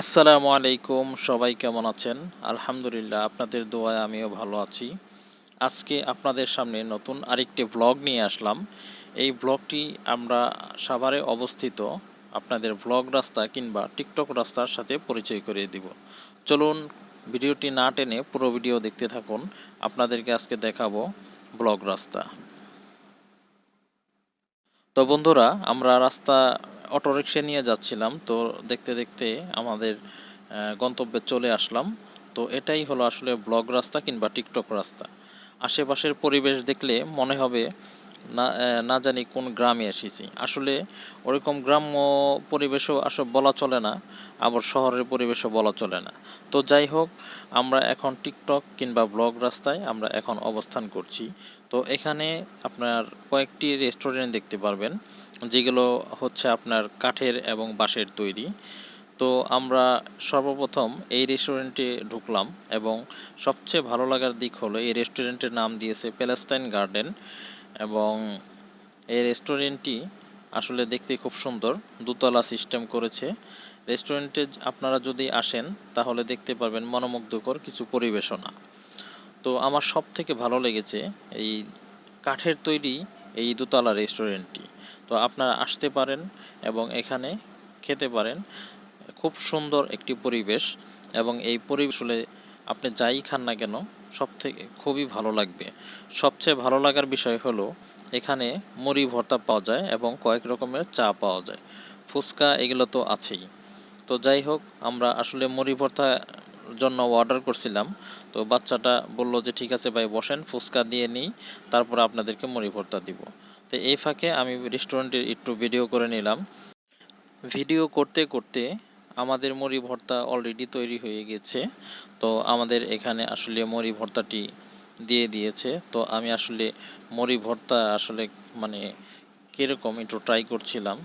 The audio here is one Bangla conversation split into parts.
আসসালামু আলাইকুম, সবাই কেমন আছেন? আলহামদুলিল্লাহ, আপনাদের দোয়ায় আমিও ভালো আছি। আজকে আপনাদের সামনে নতুন আরেকটি ব্লগ নিয়ে আসলাম। এই ব্লগটি আমরা সাভারে অবস্থিত আপনাদের ব্লগ রাস্তা কিংবা টিকটক রাস্তার সাথে পরিচয় করিয়ে দিব। চলুন ভিডিওটি না টেনে পুরো ভিডিও দেখতে থাকুন। আপনাদেরকে আজকে দেখাবো ব্লগ রাস্তা। তো বন্ধুরা, আমরা রাস্তা অটোরিকশা নিয়ে যাচ্ছিলাম, তো দেখতে দেখতে আমাদের গন্তব্যে চলে আসলাম। তো এটাই হলো আসলে ব্লগ রাস্তা কিংবা টিকটক রাস্তা। আশেপাশের পরিবেশ দেখলে মনে হবে না না জানি কোন গ্রামে এসেছি। আসলে ওরকম গ্রাম্য পরিবেশও আসলে বলা চলে না, আবার শহরের পরিবেশও বলা চলে না। তো যাই হোক, আমরা এখন টিকটক কিংবা ব্লগ রাস্তায় আমরা এখন অবস্থান করছি। তো এখানে আপনার কয়েকটি রেস্টুরেন্ট দেখতে পারবেন। যেগুলো হচ্ছে আপনার কাঠের এবং বাঁশের তৈরি। তো আমরা সর্বপ্রথম এই রেস্টুরেন্টে ঢুকলাম এবং সবচেয়ে ভালো লাগার দিক হলো এই রেস্টুরেন্টের নাম দিয়েছে প্যালেস্টাইন গার্ডেন এবং এই রেস্টুরেন্টটি আসলে দেখতে খুব সুন্দর, দোতলা সিস্টেম করেছে। রেস্টুরেন্টে আপনারা যদি আসেন তাহলে দেখতে পারবেন মনোমুগ্ধকর কিছু পরিবেশনা। তো আমার সব থেকে ভালো লেগেছে এই কাঠের তৈরি এই দোতলা রেস্টুরেন্টটি তো আপনারা আসতে পারেন এবং এখানে খেতে পারেন। খুব সুন্দর একটি পরিবেশ এবং এই পরিবেশ হলে আপনি যাই খান না কেন সব থেকে খুবই ভালো লাগবে। সবচেয়ে ভালো লাগার বিষয় হলো এখানে মুড়ি ভর্তা পাওয়া যায় এবং কয়েক রকমের চা পাওয়া যায়। ফুচকা এগুলো তো আছেই। তো যাই হোক, আমরা আসলে মুড়ি ভর্তা জন্য অর্ডার করছিলাম। তো বাচ্চাটা বলল যে, ঠিক আছে ভাই, বসেন, ফুচকা দিয়ে নিই, তারপর আপনাদেরকে মুড়ি ভর্তা দিব। তো এই ফাঁকে আমি রেস্টুরেন্টের একটু ভিডিও করে নিলাম। ভিডিও করতে করতে আমাদের মুড়ি ভর্তা অলরেডি তৈরি হয়ে গেছে। তো আমাদের এখানে আসলে মুড়ি ভর্তাটি দিয়ে দিয়েছে। তো আমি আসলে মুড়ি ভর্তা আসলে মানে কীরকম একটু ট্রাই করছিলাম।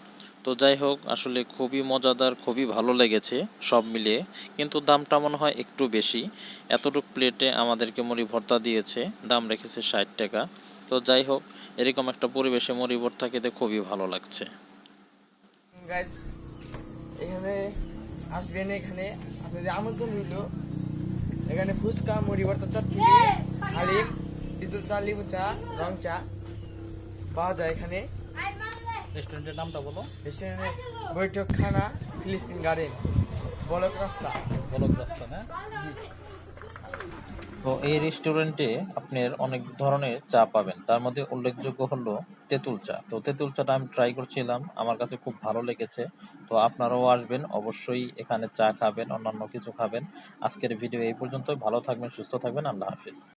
তো যাই হোক, আসলে খুবই মজাদার, খুবই ভালো লেগেছে সব মিলিয়ে। কিন্তু দামটা মনে হয় একটু বেশি। এতটুকু প্লেটে আমাদেরকে মুড়ি ভর্তা দিয়েছে। দাম রেখেছে ষাট টাকা। তো যাই হোক এরকম একটা পরিবেশে ভর্তা খেতে খুবই ভালো লাগছে। গাইজ এখানে আসবেন এখানে আপনাদের আমন্ত্রণ রইল এখানে ফুচকা মুড়ি ভর্তা চটপটি হালিম তেঁতুল চা লেবু চা রং চা পাওয়া যায় এখানে। রেস্টুরেন্টের নামটা বলো। রেস্টুরেন্টে বৈঠক খানা ফিলিস্তিন গার্ডেন। বলক রাস্তা। বলক রাস্তা না? জি। তো এই রেস্টুরেন্টে আপনার অনেক ধরনের চা পাবেন। তার মধ্যে উল্লেখযোগ্য হলো তেঁতুল চা। তো তেঁতুল চাটা আমি ট্রাই করছিলাম, আমার কাছে খুব ভালো লেগেছে। তো আপনারাও আসবেন, অবশ্যই এখানে চা খাবেন, অন্যান্য কিছু খাবেন। আজকের ভিডিও এই পর্যন্ত ভালো থাকবেন, সুস্থ থাকবেন। আল্লাহ হাফিজ।